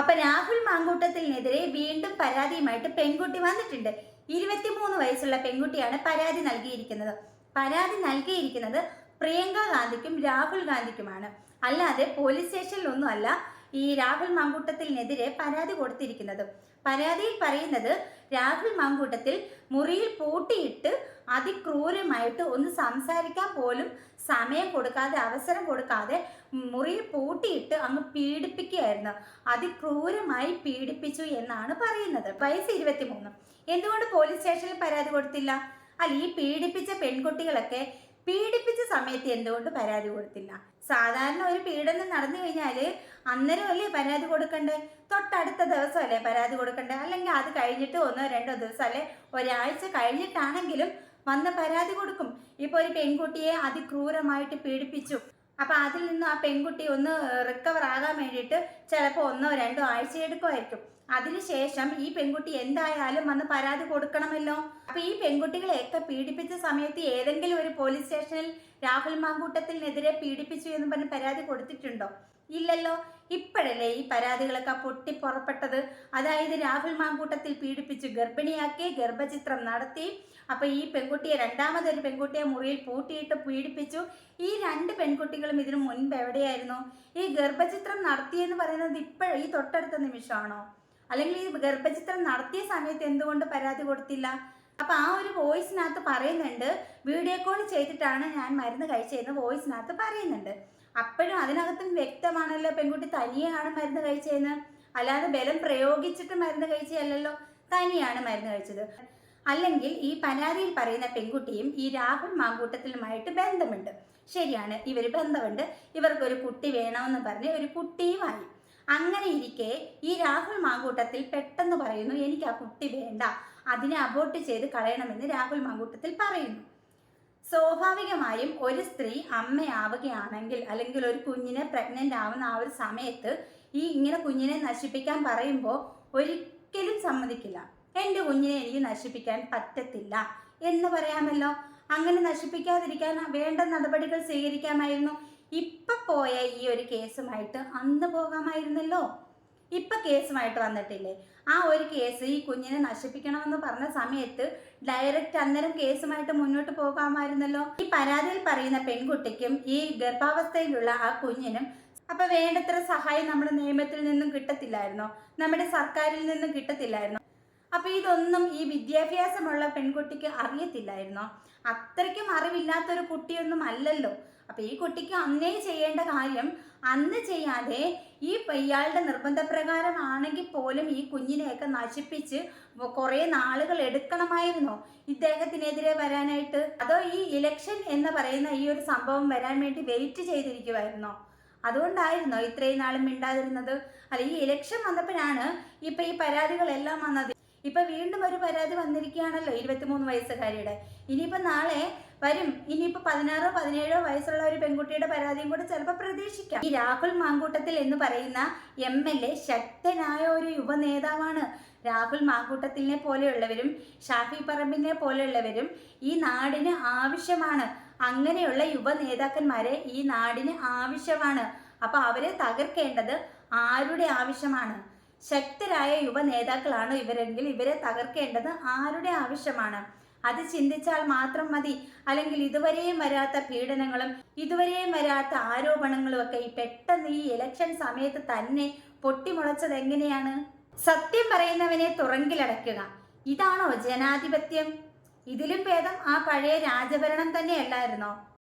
അപ്പൊ രാഹുൽ മാങ്കൂട്ടത്തിനെതിരെ വീണ്ടും പരാതിയുമായിട്ട് പെൺകുട്ടി വന്നിട്ടുണ്ട്. ഇരുപത്തിമൂന്ന് വയസ്സുള്ള പെൺകുട്ടിയാണ് പരാതി നൽകിയിരിക്കുന്നത്. പരാതി നൽകിയിരിക്കുന്നത് പ്രിയങ്ക ഗാന്ധിക്കും രാഹുൽ ഗാന്ധിക്കുമാണ്. അല്ലാതെ പോലീസ് സ്റ്റേഷനിലൊന്നും അല്ല ഈ രാഹുൽ മാങ്കൂട്ടത്തിനെതിരെ പരാതി കൊടുത്തിരിക്കുന്നത്. പരാതിയിൽ പറയുന്നത് രാഹുൽ മാങ്കൂട്ടത്തിൽ മുറിയിൽ പൂട്ടിയിട്ട് അതിക്രൂരമായിട്ട് ഒന്ന് സംസാരിക്കാൻ പോലും സമയം കൊടുക്കാതെ അവസരം കൊടുക്കാതെ മുറിയിൽ പൂട്ടിയിട്ട് അങ്ങ് പീഡിപ്പിക്കുകയായിരുന്നു. അതിക്രൂരമായി പീഡിപ്പിച്ചു എന്നാണ് പറയുന്നത്. വയസ്സ് ഇരുപത്തിമൂന്ന്. എന്തുകൊണ്ട് പോലീസ് സ്റ്റേഷനിൽ പരാതി കൊടുത്തില്ല? അല്ല ഈ പീഡിപ്പിച്ച പെൺകുട്ടികളൊക്കെ പീഡിപ്പിച്ച സമയത്ത് എന്തുകൊണ്ട് പരാതി കൊടുത്തില്ല? സാധാരണ ഒരു പീഡനം നടന്നു കഴിഞ്ഞാൽ അന്നേരം അല്ലേ പരാതി കൊടുക്കണ്ടേ? തൊട്ടടുത്ത ദിവസം അല്ലേ പരാതി കൊടുക്കണ്ടേ? അല്ലെങ്കിൽ അത് കഴിഞ്ഞിട്ട് ഒന്നോ രണ്ടോ ദിവസം അല്ലെ ഒരാഴ്ച കഴിഞ്ഞിട്ടാണെങ്കിലും വന്ന് പരാതി കൊടുക്കും. ഇപ്പോൾ ഒരു പെൺകുട്ടിയെ അതിക്രൂരമായിട്ട് പീഡിപ്പിച്ചു. അപ്പൊ അതിൽ നിന്ന് ആ പെൺകുട്ടി ഒന്ന് റിക്കവർ ആകാൻ വേണ്ടിയിട്ട് ചിലപ്പോൾ ഒന്നോ രണ്ടോ ആഴ്ച എടുക്കുമായിരിക്കും. അതിനുശേഷം ഈ പെൺകുട്ടി എന്തായാലും വന്ന് പരാതി കൊടുക്കണമല്ലോ. അപ്പൊ ഈ പെൺകുട്ടികളെയൊക്കെ പീഡിപ്പിച്ച സമയത്ത് ഏതെങ്കിലും ഒരു പോലീസ് സ്റ്റേഷനിൽ രാഹുൽ മാങ്കൂട്ടത്തിനെതിരെ പീഡിപ്പിച്ചു എന്ന് പറഞ്ഞ് പരാതി കൊടുത്തിട്ടുണ്ടോ? ഇല്ലല്ലോ. ഇപ്പോഴല്ലേ ഈ പരാതികളൊക്കെ പൊട്ടി പുറപ്പെട്ടത് അതായത് രാഹുൽ മാങ്കൂട്ടത്തിൽ പീഡിപ്പിച്ച് ഗർഭിണിയാക്കി ഗർഭചിത്രം നടത്തി. അപ്പൊ ഈ പെൺകുട്ടിയെ രണ്ടാമതൊരു പെൺകുട്ടിയെ മുറിയിൽ പൂട്ടിയിട്ട് പീഡിപ്പിച്ചു. ഈ രണ്ട് പെൺകുട്ടികളും ഇതിനു മുൻപ് എവിടെയായിരുന്നു? ഈ ഗർഭചിത്രം നടത്തിയെന്ന് പറയുന്നത് ഇപ്പോഴ ഈ തൊട്ടടുത്ത നിമിഷമാണോ? അല്ലെങ്കിൽ ഈ ഗർഭചിത്രം നടത്തിയ സമയത്ത് എന്തുകൊണ്ട് പരാതി കൊടുത്തില്ല? അപ്പൊ ആ ഒരു വോയിസിനകത്ത് പറയുന്നുണ്ട് വീഡിയോ കോൾ ചെയ്തിട്ടാണ് ഞാൻ മരുന്ന് കഴിച്ചതെന്ന് വോയിസിനകത്ത് പറയുന്നുണ്ട്. അപ്പോഴും അതിനകത്തും വ്യക്തമാണല്ലോ പെൺകുട്ടി തനിയാണ് മരുന്ന് കഴിച്ചതെന്ന്. അല്ലാതെ ബലം പ്രയോഗിച്ചിട്ട് മരുന്ന് കഴിച്ചതല്ലല്ലോ തനിയാണ് മരുന്ന് കഴിച്ചത്. അല്ലെങ്കിൽ ഈ പരാതിയിൽ പറയുന്ന പെൺകുട്ടിയും ഈ രാഹുൽ മാങ്കൂട്ടത്തിലുമായിട്ട് ബന്ധമുണ്ട്. ശരിയാണ് ഇവർ ബന്ധമുണ്ട്. ഇവർക്കൊരു കുട്ടി വേണമെന്ന് പറഞ്ഞ് ഒരു കുട്ടിയുമായി. അങ്ങനെ ഇരിക്കെ ഈ രാഹുൽ മാങ്കൂട്ടത്തിൽ പെട്ടെന്ന് പറയുന്നു എനിക്ക് ആ കുട്ടി വേണ്ട. അതിനെ അബോർട്ട് ചെയ്ത് കളയണമെന്ന് രാഹുൽ മാങ്കൂട്ടത്തിൽ പറയുന്നു. സ്വാഭാവികമായും ഒരു സ്ത്രീ അമ്മയാവുകയാണെങ്കിൽ അല്ലെങ്കിൽ ഒരു കുഞ്ഞിനെ പ്രഗ്നന്റ് ആവുന്ന ആ ഒരു സമയത്ത് ഈ ഇങ്ങനെ കുഞ്ഞിനെ നശിപ്പിക്കാൻ പറയുമ്പോൾ ഒരിക്കലും സമ്മതിക്കില്ല. എന്റെ കുഞ്ഞിനെ എനിക്ക് നശിപ്പിക്കാൻ പറ്റത്തില്ല എന്ന് പറയാമല്ലോ. അങ്ങനെ നശിപ്പിക്കാതിരിക്കാൻ വേണ്ട നടപടികൾ സ്വീകരിക്കാമായിരുന്നു. ഇപ്പൊ പോയ ഈ ഒരു കേസുമായിട്ട് അന്ന് പോകാമായിരുന്നല്ലോ. ഇപ്പൊ കേസുമായിട്ട് വന്നിട്ടില്ലേ? ആ ഒരു കേസ് ഈ കുഞ്ഞിനെ നശിപ്പിക്കണമെന്ന് പറഞ്ഞ സമയത്ത് ഡയറക്റ്റ് അന്നേരം കേസുമായിട്ട് മുന്നോട്ട് പോകാമായിരുന്നല്ലോ. ഈ പരാതിയിൽ പറയുന്ന പെൺകുട്ടിക്കും ഈ ഗർഭാവസ്ഥയിലുള്ള ആ കുഞ്ഞിനും അപ്പൊ വേണ്ടത്ര സഹായം നമ്മുടെ നിയമത്തിൽ നിന്നും കിട്ടത്തില്ലായിരുന്നോ? നമ്മുടെ സർക്കാരിൽ നിന്നും കിട്ടത്തില്ലായിരുന്നോ? അപ്പൊ ഇതൊന്നും ഈ വിദ്യാഭ്യാസമുള്ള പെൺകുട്ടിക്ക് അറിയത്തില്ലായിരുന്നോ? അത്രയ്ക്കും അറിവില്ലാത്തൊരു കുട്ടിയൊന്നും അല്ലല്ലോ. അപ്പൊ ഈ കുട്ടിക്ക് അന്നേ ചെയ്യേണ്ട കാര്യം അന്ന് ചെയ്യാതെ ഈ ഇയാളുടെ നിർബന്ധപ്രകാരമാണെങ്കിൽ പോലും ഈ കുഞ്ഞിനെയൊക്കെ നശിപ്പിച്ച് കുറെ നാളുകൾ എടുക്കണമായിരുന്നോ? ഇദ്ദേഹത്തിനെതിരെ വരാനായിട്ട്? അതോ ഈ ഇലക്ഷൻ എന്ന് പറയുന്ന ഈ ഒരു സംഭവം വരാൻ വേണ്ടി വെയിറ്റ് ചെയ്തിരിക്കുമായിരുന്നോ അതുകൊണ്ടായിരുന്നോ ഇത്രയും നാളും മിണ്ടാതിരുന്നത്? അല്ല ഈ ഇലക്ഷൻ വന്നപ്പോഴാണ് ഇപ്പൊ ഈ പരാതികളെല്ലാം വന്നത്. ഇപ്പൊ വീണ്ടും ഒരു പരാതി വന്നിരിക്കുകയാണല്ലോ ഇരുപത്തിമൂന്ന് വയസ്സുകാരിയുടെ. ഇനിയിപ്പോ നാളെ വരും. ഇനിയിപ്പോ പതിനാറോ പതിനേഴോ വയസ്സുള്ള ഒരു പെൺകുട്ടിയുടെ പരാതിയും കൂടെ ചിലപ്പോൾ പ്രതീക്ഷിക്കാം. ഈ രാഹുൽ മാങ്കൂട്ടത്തിൽ എന്ന് പറയുന്ന എം എൽ എ ശക്തനായ ഒരു യുവ നേതാവാണ് രാഹുൽ മാങ്കൂട്ടത്തിനെ പോലെയുള്ളവരും ഷാഫി പറമ്പിനെ പോലെയുള്ളവരും ഈ നാടിന് ആവശ്യമാണ്. അങ്ങനെയുള്ള യുവ നേതാക്കന്മാരെ ഈ നാടിന് ആവശ്യമാണ്. അപ്പൊ അവരെ തകർക്കേണ്ടത് ആരുടെ ആവശ്യമാണ്? ശക്തരായ യുവ നേതാക്കളാണ് ഇവരെങ്കിൽ ഇവരെ തകർക്കേണ്ടത് ആരുടെ ആവശ്യമാണ്? അത് ചിന്തിച്ചാൽ മാത്രം മതി. അല്ലെങ്കിൽ ഇതുവരെയും വരാത്ത പീഡനങ്ങളും ഇതുവരെയും വരാത്ത ആരോപണങ്ങളും ഒക്കെ ഈ പെട്ടെന്ന് ഈ ഇലക്ഷൻ സമയത്ത് തന്നെ പൊട്ടിമുളച്ചത് എങ്ങനെയാണ്? സത്യം പറയുന്നവനെ തുറങ്കിലടയ്ക്കുക. ഇതാണോ ജനാധിപത്യം? ഇതിലും ഭേദം ആ പഴയ രാജഭരണം തന്നെയല്ലായിരുന്നോ?